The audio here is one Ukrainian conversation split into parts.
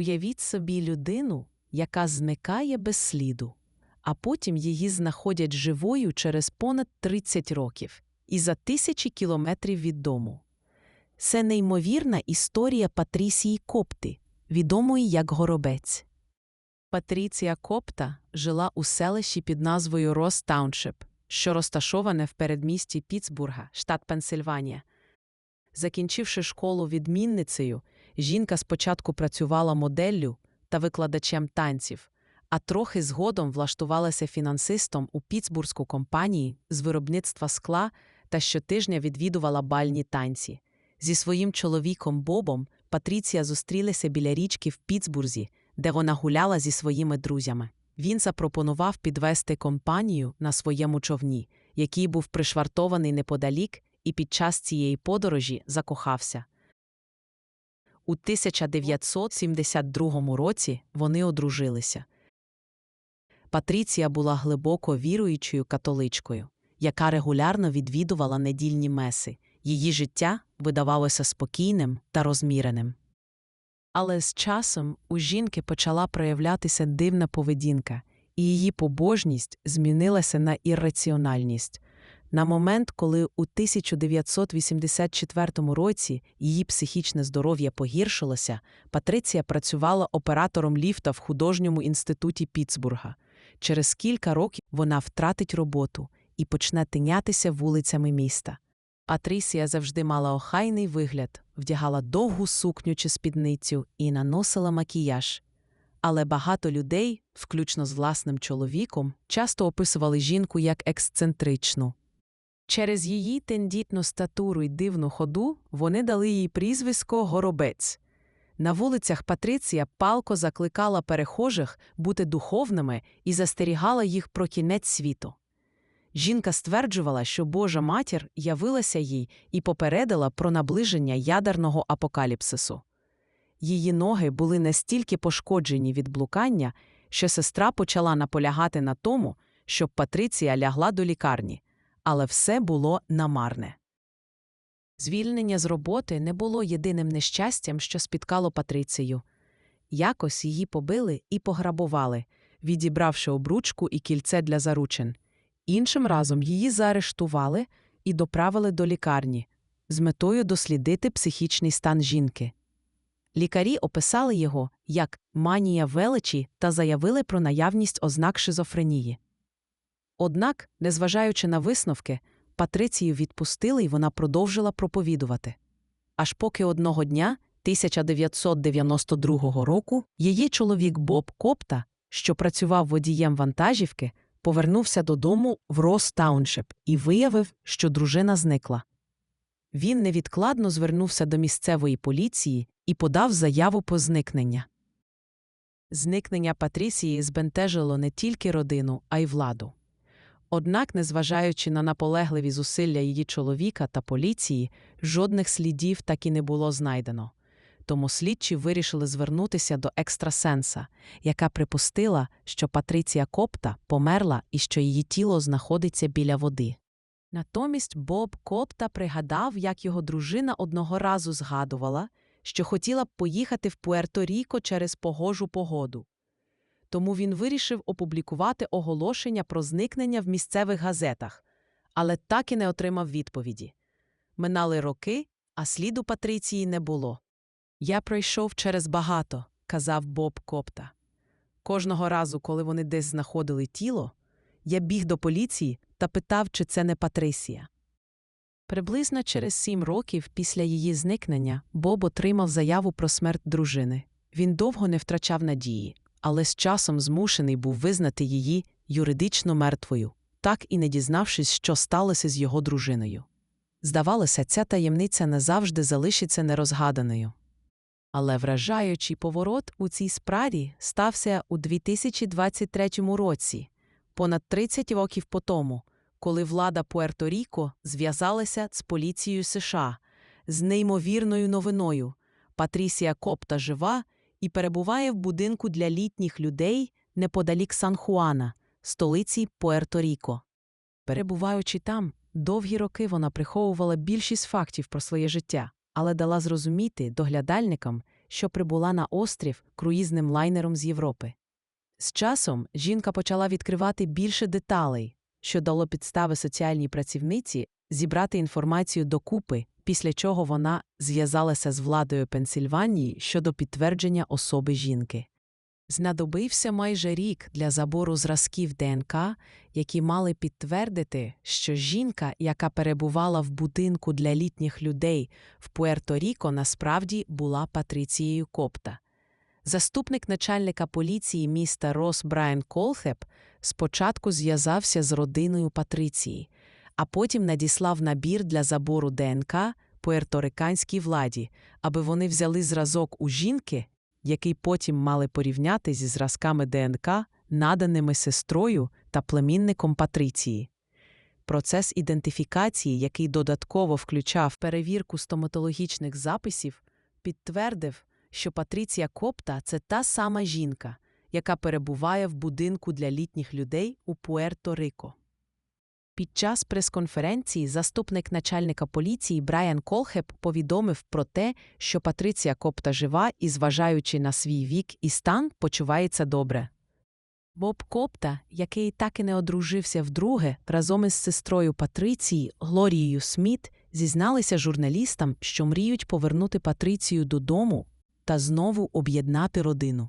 Уявіть собі людину, яка зникає без сліду, а потім її знаходять живою через понад 30 років і за тисячі кілометрів від дому. Це неймовірна історія Патрісії Копти, відомої як Горобець. Патріція Копта жила у селищі під назвою Рос Тауншип, що розташоване в передмісті Піцбурга, штат Пенсильванія. Закінчивши школу відмінницею, жінка спочатку працювала моделлю та викладачем танців, а трохи згодом влаштувалася фінансистом у Піцбурзьку компанії з виробництва скла та щотижня відвідувала бальні танці. Зі своїм чоловіком Бобом Патріція зустрілися біля річки в Піцбурзі, де вона гуляла зі своїми друзями. Він запропонував підвести компанію на своєму човні, який був пришвартований неподалік, і під час цієї подорожі закохався. У 1972 році вони одружилися. Патріція була глибоко віруючою католичкою, яка регулярно відвідувала недільні меси. Її життя видавалося спокійним та розміреним. Але з часом у жінки почала проявлятися дивна поведінка, і її побожність змінилася на ірраціональність. На момент, коли у 1984 році її психічне здоров'я погіршилося, Патриція працювала оператором ліфта в художньому інституті Піцбурга. Через кілька років вона втратить роботу і почне тинятися вулицями міста. Патрісія завжди мала охайний вигляд, вдягала довгу сукню чи спідницю і наносила макіяж. Але багато людей, включно з власним чоловіком, часто описували жінку як ексцентричну. Через її тендітну статуру й дивну ходу вони дали їй прізвисько Горобець. На вулицях Патриція палко закликала перехожих бути духовними і застерігала їх про кінець світу. Жінка стверджувала, що Божа матір явилася їй і попередила про наближення ядерного апокаліпсису. Її ноги були настільки пошкоджені від блукання, що сестра почала наполягати на тому, щоб Патриція лягла до лікарні, але все було намарне. Звільнення з роботи не було єдиним нещастям, що спіткало Патрицію. Якось її побили і пограбували, відібравши обручку і кільце для заручин. Іншим разом її заарештували і доправили до лікарні з метою дослідити психічний стан жінки. Лікарі описали його як манія величі та заявили про наявність ознак шизофренії. Однак, незважаючи на висновки, Патрицію відпустили і вона продовжила проповідувати. Аж поки одного дня, 1992 року, її чоловік Боб Копта, що працював водієм вантажівки, повернувся додому в Рос Тауншип і виявив, що дружина зникла. Він невідкладно звернувся до місцевої поліції і подав заяву по зникнення. Зникнення Патрісії збентежило не тільки родину, а й владу. Однак, незважаючи на наполегливі зусилля її чоловіка та поліції, жодних слідів так і не було знайдено. Тому слідчі вирішили звернутися до екстрасенса, яка припустила, що Патриція Копта померла і що її тіло знаходиться біля води. Натомість Боб Копта пригадав, як його дружина одного разу згадувала, що хотіла б поїхати в Пуерто-Ріко через погожу погоду. Тому він вирішив опублікувати оголошення про зникнення в місцевих газетах, але так і не отримав відповіді. Минали роки, а сліду Патриції не було. Я пройшов через багато, казав Боб Копта. Кожного разу, коли вони десь знаходили тіло, я біг до поліції та питав, чи це не Патрисія. Приблизно через сім років після її зникнення Боб отримав заяву про смерть дружини. Він довго не втрачав надії, але з часом змушений був визнати її юридично мертвою, так і не дізнавшись, що сталося з його дружиною. Здавалося, ця таємниця назавжди залишиться нерозгаданою. Але вражаючий поворот у цій справі стався у 2023 році, понад 30 років по тому, коли влада Пуерто-Ріко зв'язалася з поліцією США з неймовірною новиною Патрісія Копта жива і перебуває в будинку для літніх людей неподалік Сан-Хуана, столиці Пуерто-Ріко. Перебуваючи там, довгі роки вона приховувала більшість фактів про своє життя, але дала зрозуміти доглядальникам, що прибула на острів круїзним лайнером з Європи. З часом жінка почала відкривати більше деталей, що дало підстави соціальній працівниці зібрати інформацію докупи, після чого вона зв'язалася з владою Пенсільванії щодо підтвердження особи жінки. Знадобився майже рік для забору зразків ДНК, які мали підтвердити, що жінка, яка перебувала в будинку для літніх людей в Пуерто-Ріко, насправді була Патріцією Копта. Заступник начальника поліції міста Рос Брайан Колхеп спочатку зв'язався з родиною Патриції, а потім надіслав набір для забору ДНК пуерториканській владі, аби вони взяли зразок у жінки, який потім мали порівняти зі зразками ДНК, наданими сестрою та племінником Патриції. Процес ідентифікації, який додатково включав перевірку стоматологічних записів, підтвердив, що Патріція Копта це та сама жінка, яка перебуває в будинку для літніх людей у Пуерто-Рико. Під час прес-конференції заступник начальника поліції Брайан Колхеп повідомив про те, що Патриція Копта жива і, зважаючи на свій вік і стан, почувається добре. Боб Копта, який так і не одружився вдруге, разом із сестрою Патриції Глорією Сміт, зізналися журналістам, що мріють повернути Патрицію додому та знову об'єднати родину.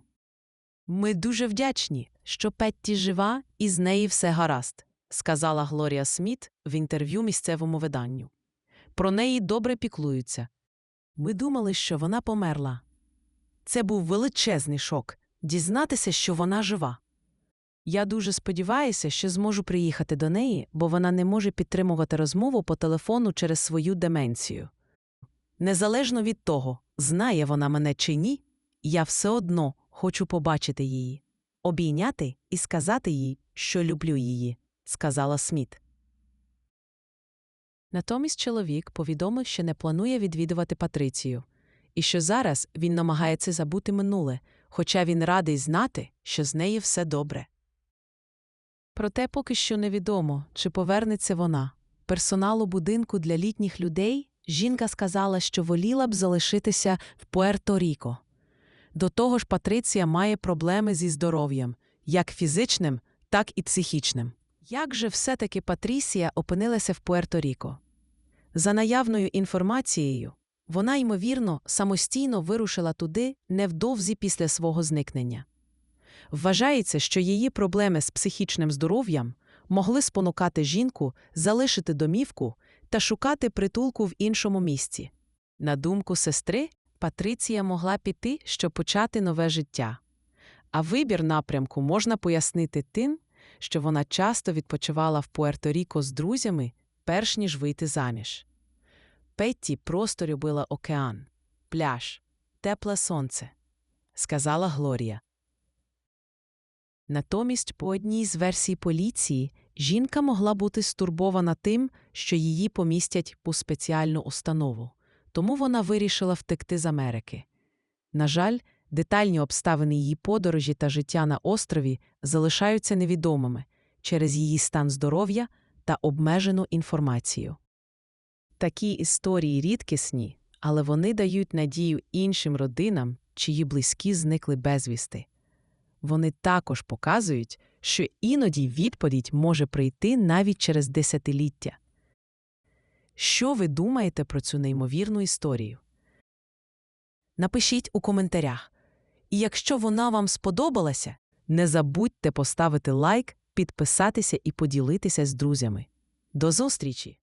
Ми дуже вдячні, що Петті жива і з неї все гаразд, сказала Глорія Сміт в інтерв'ю місцевому виданню. Про неї добре піклуються. Ми думали, що вона померла. Це був величезний шок дізнатися, що вона жива. Я дуже сподіваюся, що зможу приїхати до неї, бо вона не може підтримувати розмову по телефону через свою деменцію. Незалежно від того, знає вона мене чи ні, я все одно хочу побачити її, обійняти і сказати їй, що люблю її, сказала Сміт. Натомість чоловік повідомив, що не планує відвідувати Патрицію, і що зараз він намагається забути минуле, хоча він радий знати, що з нею все добре. Проте поки що невідомо, чи повернеться вона. Персоналу будинку для літніх людей жінка сказала, що воліла б залишитися в Пуерто-Ріко. До того ж, Патриція має проблеми зі здоров'ям, як фізичним, так і психічним. Як же все-таки Патрісія опинилася в Пуерто-Ріко? За наявною інформацією, вона, ймовірно, самостійно вирушила туди невдовзі після свого зникнення. Вважається, що її проблеми з психічним здоров'ям могли спонукати жінку залишити домівку та шукати притулку в іншому місці. На думку сестри, Патриція могла піти, щоб почати нове життя. А вибір напрямку можна пояснити тим, що вона часто відпочивала в Пуерто-Ріко з друзями, перш ніж вийти заміж. Петті просто любила океан, пляж, тепле сонце, сказала Глорія. Натомість, по одній з версій поліції, жінка могла бути стурбована тим, що її помістять у спеціальну установу, тому вона вирішила втекти з Америки. На жаль, детальні обставини її подорожі та життя на острові залишаються невідомими через її стан здоров'я та обмежену інформацію. Такі історії рідкісні, але вони дають надію іншим родинам, чиї близькі зникли безвісти. Вони також показують, що іноді відповідь може прийти навіть через десятиліття. Що ви думаєте про цю неймовірну історію? Напишіть у коментарях. І якщо вона вам сподобалася, не забудьте поставити лайк, підписатися і поділитися з друзями. До зустрічі!